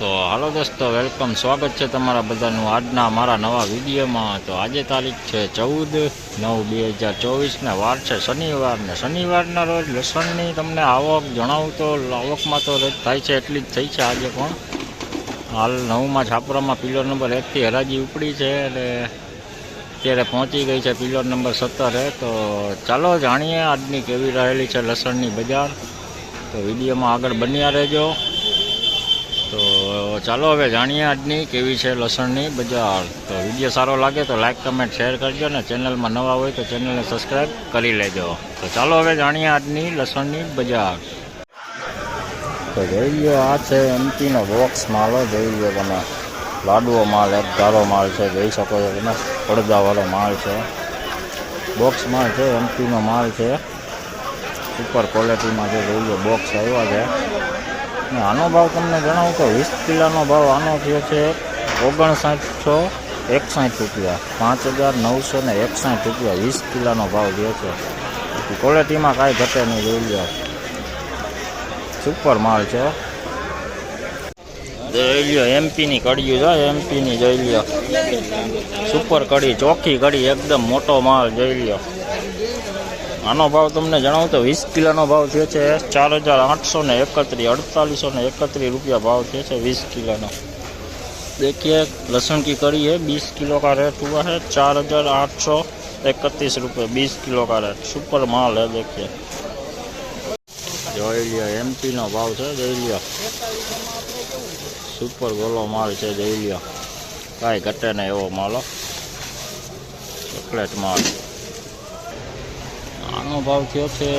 તો હાલો દોસ્તો, વેલકમ. સ્વાગત છે તમારા બધાનું આજના મારા નવા વિડીયોમાં. તો આજે તારીખ છે ચૌદ નવ બે હજાર ચોવીસને વાર છે શનિવાર ને શનિવારના રોજ લસણની તમને આવક જણાવું તો આવકમાં તો રોજ થાય છે એટલી જ થઈ છે આજે પણ. હાલ નવમાં છાપરામાં પિલર નંબર એકથી હરાજી ઉપડી છે અને અત્યારે પહોંચી ગઈ છે પિલર નંબર સત્તરે તો ચાલો જાણીએ આજની કેવી રહેલી છે લસણની બજાર. તો વિડીયોમાં આગળ બન્યા રહેજો. ચાલો હવે જાણીએ આજની કેવી છે લસણની બજાર. તો વીડિયો સારો લાગે તો લાઇક કમેન્ટ શેર કરજો ને ચેનલમાં નવા હોય તો ચેનલને સબસ્ક્રાઈબ કરી લેજો. તો ચાલો હવે જાણીએ આજની લસણની બજાર. તો જોઈ લો, આ છે એમપીનો બોક્સ માલ જોઈ લો તમે. લાડુઓ માલ, એક ધારો માલ છે, જોઈ શકો છો તમે. પડદાવાળો માલ છે. બોક્સ માલ છે, એમપીનો માલ છે. સુપર ક્વોલિટીમાં જે જોઈ લો બોક્સ આવ્યા છે. આનો ભાવ તમને જણાવું તો વીસ કિલોનો ભાવ આનો થયો છે ઓગણસાઠસો એકસાઠ રૂપિયા. પાંચ હજાર નવસો ને એકસાઠ રૂપિયા વીસ કિલોનો ભાવ થયો છે. ક્વોલિટીમાં કાંઈ ઘટે નહીં, જોઈ લો સુપર માલ છે. જોઈ લ્યો એમપીની કડીયું છે એમપીની જોઈ લ્યો. સુપર કડી, ચોખ્ખી કડી, એકદમ મોટો માલ, જોઈ લ્યો. આનો ભાવ તમને જણાવું તો વીસ કિલોનો ભાવ થયો છે ચાર હજાર આઠસો ને એકત્રીસ અડતાલીસો ને એકત્રીસ રૂપિયા ભાવ થયો છે बीस किलो નો देखिए लहसुन की कड़ी है बीस किलो का रेट हुआ है चार हजार आठ सौ इकतीस रुपये बीस किलो का रेट सुपर माल है देखिए જોઈ લ્યો એમપી નો ભાવ છે જોઈ લ્યો સુપર ગોલો માલ છે જોઈ લ્યો કાંઈ ઘટે નહીં એવો માલ હો. ચોકલેટ માલ આનો ભાવ થયો છે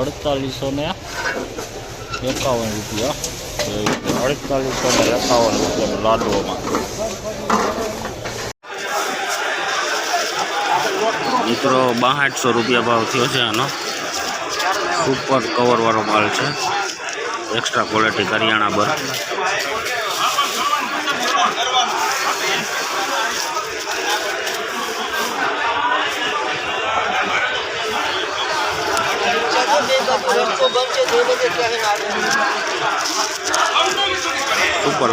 અડતાલીસો ને એકાવન રૂપિયા. અડતાલીસો ને એકાવન રૂપિયા લાડુઓમાં મિત્રો, બાસઠસો રૂપિયા ભાવ થયો છે આનો. સુપર કવરવાળો માલ છે. એક્સ્ટ્રા ક્વોલિટી કરિયાણા બર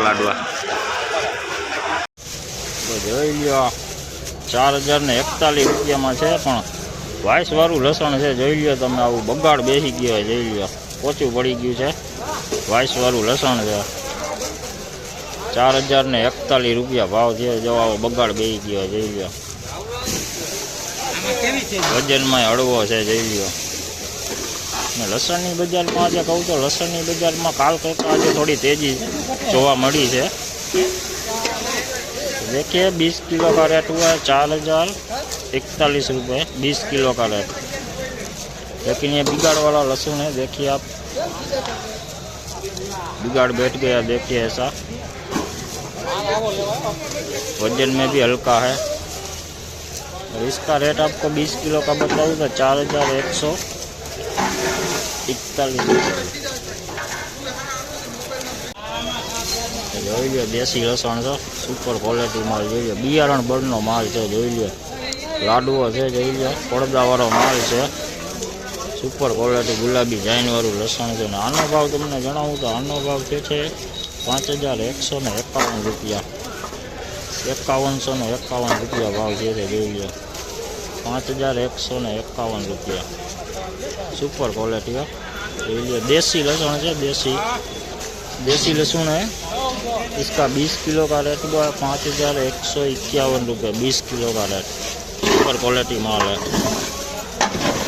લાડવા. તો જોઈ લ્યો, ચાર હજાર ને એકતાલીસ રૂપિયામાં છે, પણ વાઇસ વાળું લસણ છે, જોઈ લ્યો તમે, આવું બગાડ બેસી ગયો હોય, જોઈ લ્યો. પોચું પડી ગયું છે. વાઇસ વાળું લસણ છે. ચાર હજાર ને એકતાલીસ રૂપિયા ભાવ છે, જો બગાડ બેસી ગયો હોય, જોઈ લ્યો. વજનમાં હળવો છે, જોઈ લ્યો. ને લસણની બજારમાં આજે કહું તો લસણની બજારમાં કાલ કરતાં આજે થોડી તેજી જોવા મળી છે देखिए बीस किलो का रेट हुआ है चार हजार इकतालीस रुपये बीस किलो का रेट लेकिन ये बिगाड़ वाला लहसुन है देखिए आप बिगाड़ बैठ गया देखिए ऐसा वजन में भी हल्का है और इसका रेट आपको 20 किलो का बताऊँ तो चार हजार एक सौ પિસ્તાલીસ જોઈ લો દેશી લસણ છે. સુપર ક્વોલિટી માલ જોઈ લો બિયારણ બળનો માલ છે, જોઈ લો લાડુઓ છે, જોઈ લો પડદાવાળો માલ છે. સુપર ક્વોલિટી ગુલાબી જાઈનવાળું લસણ છે. ને આનો ભાવ તમને જણાવું તો આનો ભાવ જે છે પાંચ હજાર એકસો ને એકાવન રૂપિયા. એકાવનસો ને એકાવન રૂપિયા ભાવ જે છે, જોઈ લો પાંચ હજાર એકસો ને એકાવન રૂપિયા. સુપર क्वालिटी है ये लिए देसी लहसुन है देसी देसी लहसुन है इसका 20 किलो का रेट हुआ है पाँच हज़ार एक सौ इक्यावन रुपये बीस किलो का रेट सुपर क्वालिटी माल है